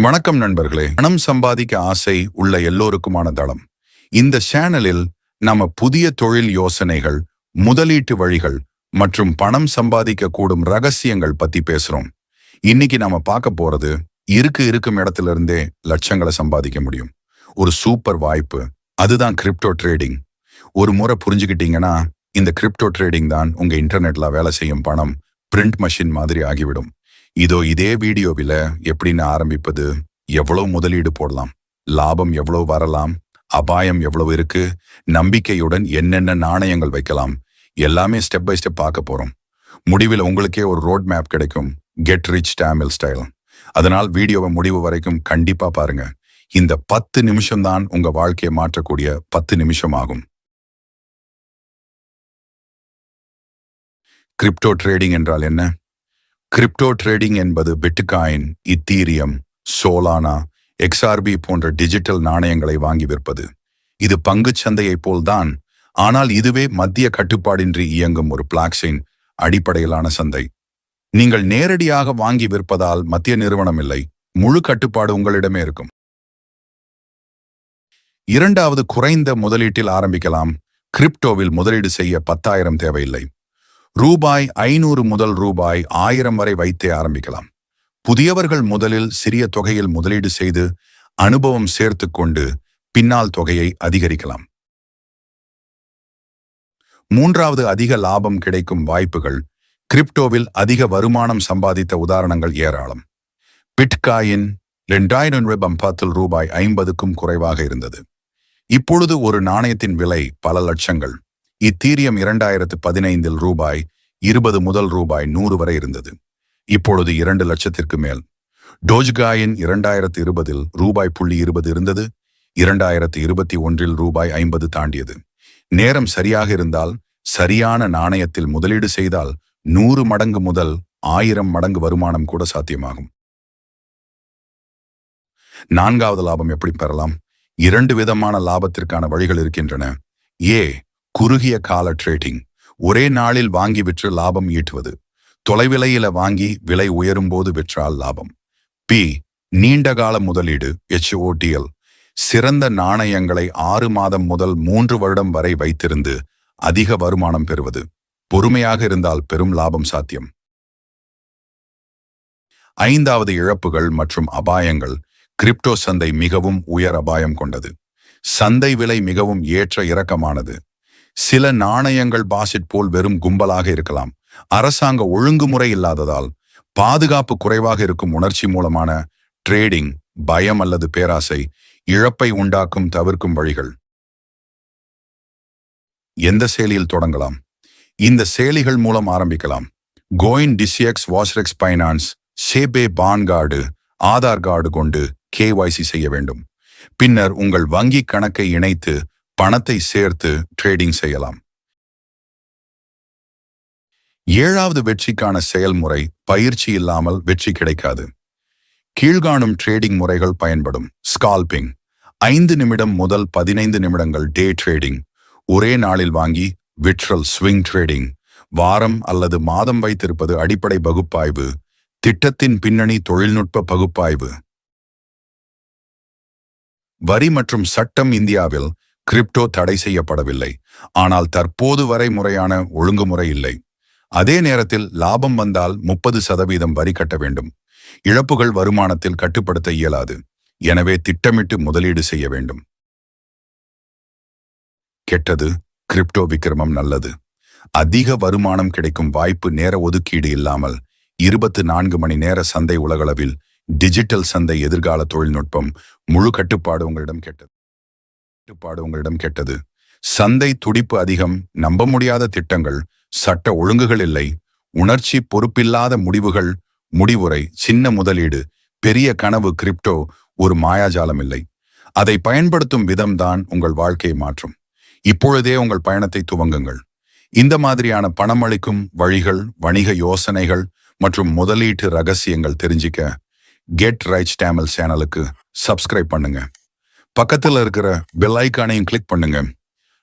வணக்கம் நண்பர்களே. பணம் சம்பாதிக்க ஆசை உள்ள எல்லோருக்குமான தளம். இந்த சேனலில் நம்ம புதிய தொழில் யோசனைகள் முதலீட்டு வழிகள் மற்றும் பணம் சம்பாதிக்க கூடும் ரகசியங்கள் பத்தி பேசுறோம். இன்னைக்கு நாம பார்க்க போறது இருக்கு இருக்கும் இடத்துல இருந்தே லட்சங்களை சம்பாதிக்க முடியும். ஒரு சூப்பர் வாய்ப்பு. அதுதான் கிரிப்டோ ட்ரேடிங். ஒரு முறை புரிஞ்சுக்கிட்டீங்கன்னா இந்த கிரிப்டோ ட்ரேடிங் தான் உங்க இன்டர்நெட்ல வேலை செய்யும் பணம் பிரிண்ட் மஷின் மாதிரி ஆகிவிடும். இதோ இதே வீடியோவில் எப்படின்னு ஆரம்பிப்பது? எவ்வளவு முதலீடு போடலாம்? லாபம் எவ்வளவு வரலாம்? அபாயம் எவ்வளவு இருக்கு? நம்பிக்கையுடன் என்னென்ன நாணயங்கள் வைக்கலாம்? எல்லாமே ஸ்டெப் பை ஸ்டெப் பார்க்க போறோம். முடிவில் உங்களுக்கே ஒரு ரோட் மேப் கிடைக்கும். கெட் ரிச் டேமில் ஸ்டைல் அதனால் வீடியோவை முடிவு வரைக்கும் கண்டிப்பா பாருங்க. இந்த பத்து நிமிஷம் தான் உங்க வாழ்க்கையை மாற்றக்கூடிய பத்து நிமிஷம் ஆகும். கிரிப்டோ ட்ரேடிங் என்றால் என்ன? கிரிப்டோ ட்ரேடிங் என்பது பிட்காயின் இத்தீரியம் சோலானா எக்ஸ்ஆர்பி போன்ற டிஜிட்டல் நாணயங்களை வாங்கி விற்பது. இது பங்குச் சந்தையைப் போல்தான் ஆனால் இதுவே மத்திய கட்டுப்பாடின்றி இயங்கும் ஒரு பிளாக்ஸின் அடிப்படையிலான சந்தை. நீங்கள் நேரடியாக வாங்கி விற்பதால் மத்திய நிறுவனம் இல்லை முழு கட்டுப்பாடு உங்களிடமே இருக்கும். இரண்டாவது குறைந்த முதலீட்டில் ஆரம்பிக்கலாம். கிரிப்டோவில் முதலீடு செய்ய பத்தாயிரம் தேவையில்லை. ரூபாய் ஐநூறு முதல் ரூபாய் ஆயிரம் வரை வைத்தே ஆரம்பிக்கலாம். புதியவர்கள் முதலில் சிறிய தொகையில் முதலீடு செய்து அனுபவம் சேர்த்து கொண்டு பின்னால் தொகையை அதிகரிக்கலாம். மூன்றாவது அதிக லாபம் கிடைக்கும் வாய்ப்புகள் கிரிப்டோவில் அதிக வருமானம் சம்பாதித்த உதாரணங்கள் ஏராளம். பிட்காயின் இரண்டாயிரம் பத்தில் ரூபாய் ஐம்பதுக்கும் குறைவாக இருந்தது. இப்பொழுது ஒரு நாணயத்தின் விலை பல லட்சங்கள். இத்தீரியம் இரண்டாயிரத்து பதினைந்தில் ரூபாய் இருபது முதல் ரூபாய் நூறு வரை இருந்தது. இப்பொழுது இரண்டு லட்சத்திற்கு மேல். டோஜ்காயின் இரண்டாயிரத்து இருபதில் ரூபாய் புள்ளி இருபது இருந்தது. இரண்டாயிரத்து இருபத்தி ஒன்றில் ரூபாய் ஐம்பது தாண்டியது. நேரம் சரியாக இருந்தால் சரியான நாணயத்தில் முதலீடு செய்தால் நூறு மடங்கு முதல் ஆயிரம் மடங்கு வருமானம் கூட சாத்தியமாகும். நான்காவது லாபம் எப்படி பெறலாம்? இரண்டு விதமான லாபத்திற்கான வழிகள் இருக்கின்றன. ஏ குறுகிய கால ட்ரேடிங் ஒரே நாளில் வாங்கி விற்று லாபம் ஈட்டுவது. தொலைவிலையில வாங்கி விலை உயரும் போது விற்றால் லாபம். பி நீண்ட கால முதலீடு எச்ஓடிஎல் சிறந்த நாணயங்களை ஆறு மாதம் முதல் மூன்று வருடம் வரை வைத்திருந்து அதிக வருமானம் பெறுவது. பொறுமையாக இருந்தால் பெரும் லாபம் சாத்தியம். ஐந்தாவது இழப்புகள் மற்றும் அபாயங்கள். கிரிப்டோ சந்தை மிகவும் உயர் அபாயம் கொண்டது. சந்தை விலை மிகவும் ஏற்ற இறக்கமானது. சில நாணயங்கள் பாசிட் போல் வெறும் கும்பலாக இருக்கலாம். அரசாங்க ஒழுங்குமுறை இல்லாததால் பாதுகாப்பு குறைவாக இருக்கும் உணர்ச்சி மூலமான ட்ரேடிங் பயம் அல்லது பேராசை இழப்பை உண்டாக்கும் தவிர்க்கும் வழிகள். எந்த செயலியில் தொடங்கலாம்? இந்த செயலிகள் மூலம் ஆரம்பிக்கலாம். கோயின் டிசிஎக்ஸ் வாஷ்ரெக்ஸ் பைனான்ஸ் சேபே பான்கார்டு ஆதார் கார்டு கொண்டு கேஒய்சி செய்ய வேண்டும். பின்னர் உங்கள் வங்கி கணக்கை இணைத்து பணத்தை சேர்த்து ட்ரேடிங் செய்யலாம். ஏழாவது வெற்றிக்கான செயல்முறை பயிற்சி இல்லாமல் வெற்றி கிடைக்காது. கீழ்காணும் ட்ரேடிங் முறைகள் பயன்படும். ஸ்கால்பிங் ஐந்து நிமிடம் முதல் பதினைந்து நிமிடங்கள் டே ட்ரேடிங் ஒரே நாளில் வாங்கி விட்ரல் ஸ்விங் ட்ரேடிங் வாரம் அல்லது மாதம் வைத்திருப்பது அடிப்படை பகுப்பாய்வு. திட்டத்தின் பின்னணி தொழில்நுட்ப பகுப்பாய்வு. வரி மற்றும் சட்டம் இந்தியாவில் கிரிப்டோ தடை செய்யப்படவில்லை. ஆனால் தற்போது வரை முறையான ஒழுங்குமுறை இல்லை. அதே நேரத்தில் லாபம் வந்தால் முப்பது சதவீதம் வரி கட்ட வேண்டும். இழப்புகள் வருமானத்தில் கட்டுப்படுத்த இயலாது. எனவே திட்டமிட்டு முதலீடு செய்ய வேண்டும். கெட்டது கிரிப்டோ விக்கிரமம் நல்லது. அதிக வருமானம் கிடைக்கும் வாய்ப்பு நேர ஒதுக்கீடு இல்லாமல் இருபத்து நான்கு மணி நேர சந்தை உலகளவில் டிஜிட்டல் சந்தை எதிர்கால தொழில்நுட்பம் முழு கட்டுப்பாடு உங்களிடம் கெட்டது. கட்டுப்பாடு உங்களிடம் கெட்டது. சந்தை துடிப்பு அதிகம் நம்ப முடியாத திட்டங்கள் சட்ட ஒழுங்குகள் இல்லை உணர்ச்சி பொறுப்பில்லாத முடிவுகள் முடிவுரை சின்ன முதலீடு பெரிய கனவு கிரிப்டோ ஒரு மாயாஜாலம் இல்லை. அதை பயன்படுத்தும் விதம்தான் உங்கள் வாழ்க்கையை மாற்றும். இப்பொழுதே உங்கள் பயணத்தை துவங்குங்கள். இந்த மாதிரியான பணமளிக்கும் வழிகள் வணிக யோசனைகள் மற்றும் முதலீட்டு ரகசியங்கள் தெரிஞ்சிக்க கெட் ரைட் டேமல் சேனலுக்கு சப்ஸ்கிரைப் பண்ணுங்க. பக்கத்தில் இருக்கிற பெல் ஐக்கானையும் கிளிக் பண்ணுங்க.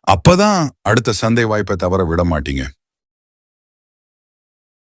அப்பதான் அடுத்த சந்தை வாய்ப்பை தவற விட மாட்டீங்க.